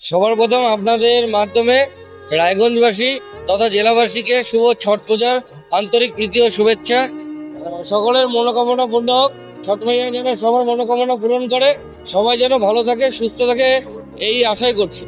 সবার প্রথম আপনাদের মাধ্যমে রায়গঞ্জবাসী তথা জেলাবাসীকে শুভ ছট পূজার আন্তরিক প্রীতি ও শুভেচ্ছা। সকলের মনোকামনা পূর্ণ হোক। ছট মাইয়া যেন সবার মনোকামনা পূরণ করে। সবাই যেন ভালো থাকে, সুস্থ থাকে, এই আশাই করছি।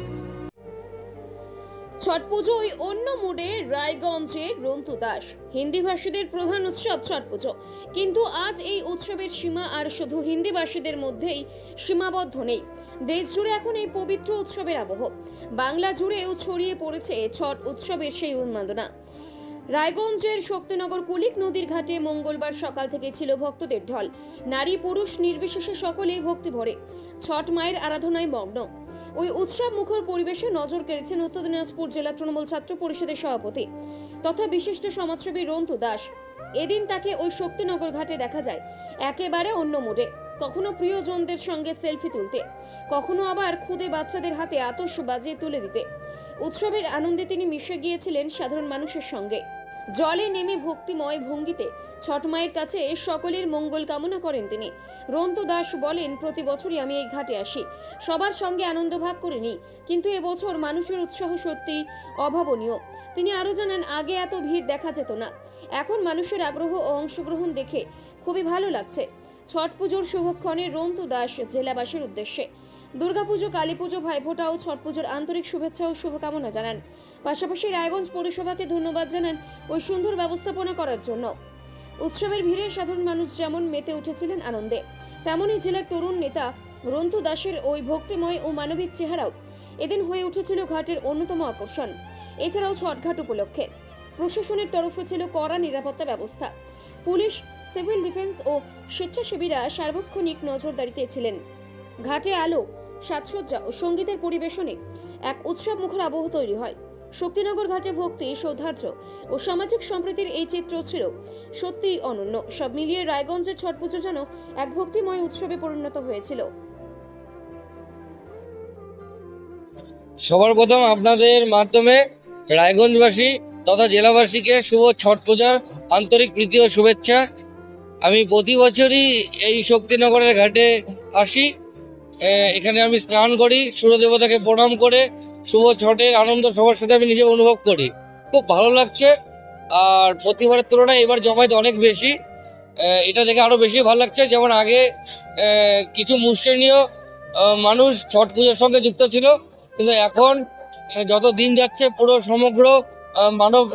ছট পুজোয় অন্য মুডে রায়গঞ্জে রন্তু দাস। হিন্দি ভাষীদের প্রধান উৎসব ছট পুজো। কিন্তু আজ এই উৎসবের সীমা আর শুধু হিন্দি ভাষীদের মধ্যেই সীমাবদ্ধ নেই। দেশ জুড়ে এখন এই পবিত্র উৎসবের আবহ। বাংলা জুড়েও ছড়িয়ে পড়েছে ছট উৎসবের সেই উন্মাদনা। রায়গঞ্জের শক্তিনগর কুলিক নদীর ঘাটে মঙ্গলবার সকাল থেকে ছিল ভক্তদের ঢল। নারী পুরুষ নির্বিশেষে সকলেই ভক্তি ভরে। ছট মায়ের আরাধনায় মগ্ন। ওই উৎসব মুখর পরিবেশে নজর কেড়েছেন উত্তর দিনাজপুর জেলা তৃণমূল ছাত্র পরিষদের সভাপতি তথা বিশিষ্ট সমাজসেবী রন্তু দাস। এদিন তাকে ওই শক্তিনগর ঘাটে দেখা যায়। একেবারে অন্য মোড়ে। কখনো প্রিয়জনদের সঙ্গে সেলফি তুলতে, কখনো আবার খুদে বাচ্চাদের হাতে আতস বাজিয়ে তুলে দিতে। উৎসবের আনন্দে তিনি মিশে গিয়েছিলেন সাধারণ মানুষের সঙ্গে। জলে নেমে ভক্তিময় ভঙ্গিতে ছট মায়ের কাছে সকলের মঙ্গল কামনা করেন তিনি। রন্ত দাস বলেন, প্রতি বছরই আমি এই ঘাটে আসি। সবার সঙ্গে আনন্দ ভাগ করে নিই। কিন্তু এবছর মানুষের উৎসাহ সত্যি অভাবনীয়। তিনি আরও জানান, আগে এত ভিড় দেখা যেত না। এখন মানুষের আগ্রহ ও অংশগ্রহণ দেখে খুবই ভালো লাগছে। ছট পুজোর শুভক্ষণে রন্তু দাস জেলাবাসীর উদ্দেশ্যে। দুর্গাপুজো কালী পুজো ভাইফোঁটা ও ছট পুজোর আন্তরিক শুভেচ্ছা ও শুভকামনা জানান। পাশাপাশি রায়গঞ্জ পৌরসভাকে ধন্যবাদ জানান ওই সুন্দর ব্যবস্থাপনা করার জন্য। উৎসবের ভিড়ে সাধারণ মানুষ যেমন মেতে উঠেছিলেন আনন্দে, তেমনই জেলার তরুণ নেতা রন্তু দাসের ওই ভক্তিময় ও মানবিক চেহারাও এদিন হয়ে উঠেছিল ঘাটের অন্যতম আকর্ষণ। এছাড়াও ছটঘাট উপলক্ষে প্রশাসনের তরফে ছিল কড়া নিরাপত্তা ব্যবস্থা। পুলিশ, সিভিল ডিফেন্স ও স্বেচ্ছাসেবীরা সার্বক্ষণিক নজরদারিতে ছিলেন। ঘাটে আলো, সাজসজ্জা ও সঙ্গীতের পরিবেশনে এক উৎসব মুখর আবহ তৈরি হয়। শক্তিনগর ঘাটে ভক্তি সৌধার্য ও সামাজিক সম্প্রীতির এই চিত্র ছিল সত্যিই অনন্য। সব মিলিয়ে রায়গঞ্জের ছট পুজো যেন এক ভক্তিময় উৎসবে পরিণত হয়েছিল। সবার প্রথম আপনাদের মাধ্যমে রায়গঞ্জবাসী তথা জেলাবাসীকে শুভ ছট পূজার আন্তরিক প্রীতি ও শুভেচ্ছা। আমি প্রতি বছরই এই শক্তিনগরের ঘাটে আসি। এখানে আমি স্নান করি সূর্যদেবতাকে প্রণাম করে শুভ ছটের আনন্দ সবার সাথে আমি নিজে অনুভব করি। খুব ভালো লাগছে। আর প্রতিবারের তুলনায় এবার জমায়েত অনেক বেশি। এটা দেখে আরও বেশি ভালো লাগছে। যেমন আগে কিছু মুসলিনীয় আহ, মানুষ ছট পুজোর সঙ্গে যুক্ত ছিল। কিন্তু এখন যত দিন যাচ্ছে পুরো সমগ্র মানব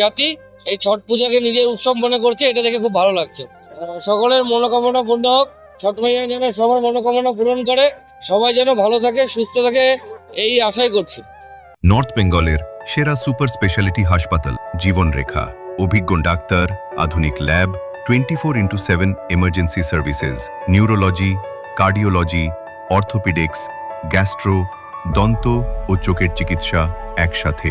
জাতি এই ছট পূজাকে নিজের উৎসব মনে করছে, এটা দেখে খুব ভালো লাগছে। সকলের মনোকামনা পূর্ণ হোক, ছট মাইয়া যেন সবার মনোকামনা পূরণ করে, সবাই যেন ভালো থাকে, সুস্থ থাকে, এই আশাই করছি। নর্থ বেঙ্গলের সেরা সুপার স্পেশালিটি হাসপাতাল, জীবনরেখা। অভিজ্ঞ ডাক্তার, আধুনিক lab twenty four into seven emergency services, neurology, cardiology, orthopaedics, gastro, দন্ত ও চোখের চিকিৎসা একসাথে।